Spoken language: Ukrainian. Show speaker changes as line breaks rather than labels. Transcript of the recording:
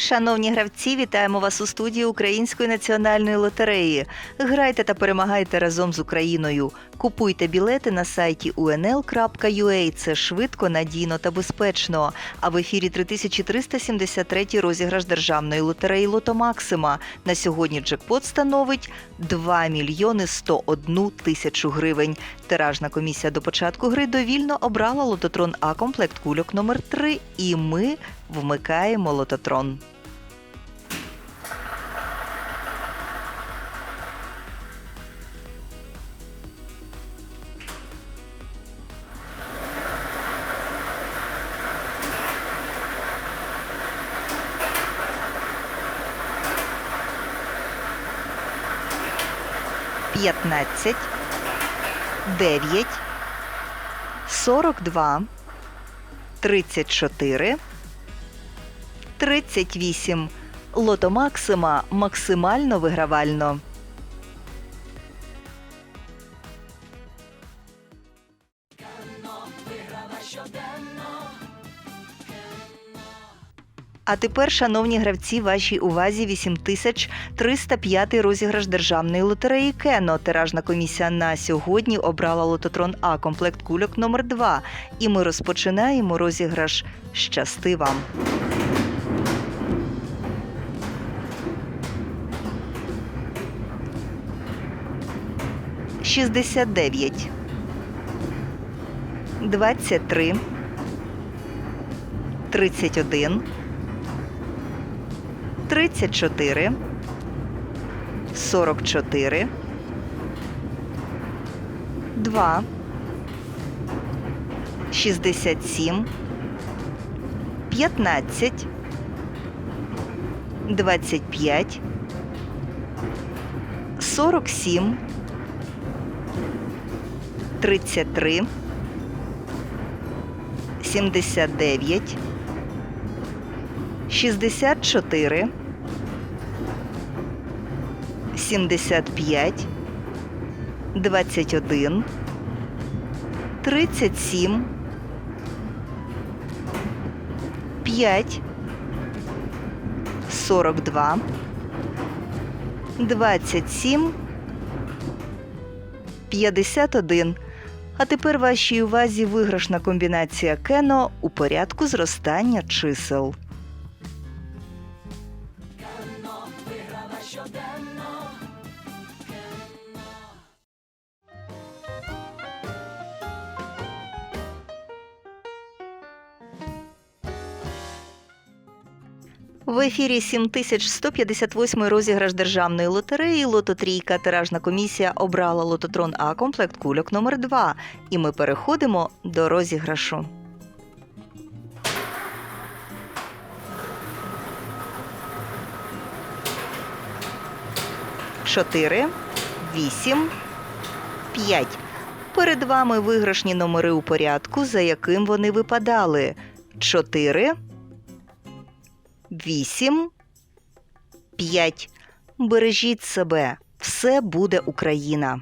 Шановні гравці, вітаємо вас у студії Української національної лотереї. Грайте та перемагайте разом з Україною. Купуйте білети на сайті unl.ua. Це швидко, надійно та безпечно. А в ефірі 3373 розіграш державної лотереї Лото Максима. На сьогодні джекпот становить 2 мільйони 101 тисячу гривень. Тиражна комісія до початку гри довільно обрала лототрон А комплект кульок номер 3 і ми вмикаємо лототрон. П'ятнадцять, дев'ять, сорок два, тридцять чотири, тридцять вісім. Лото Максима максимально вигравально. А тепер, шановні гравці, вашій увазі 8305 розіграш державної лотереї Кено. Тиражна комісія на сьогодні обрала лототрон А комплект кульок номер 2 І ми розпочинаємо розіграш Щасти вам! Шістдесят дев'ять. Двадцять три. Тридцять один. 34, 44, 2, 67, 15, 25, 47, 33, 79, 64, 75, 21, 37, 5, 42, 27, 51. А тепер вашій увазі виграшна комбінація кено у порядку зростання чисел. В ефірі 7158 розіграш державної лотереї Лототрійка. Тиражна комісія обрала лототрон А комплект кульок номер 2 І ми переходимо до розіграшу. Чотири, вісім, п'ять. Перед вами виграшні номери у порядку, за яким вони випадали. Чотири. 8, 5. Бережіть себе. Все буде Україна.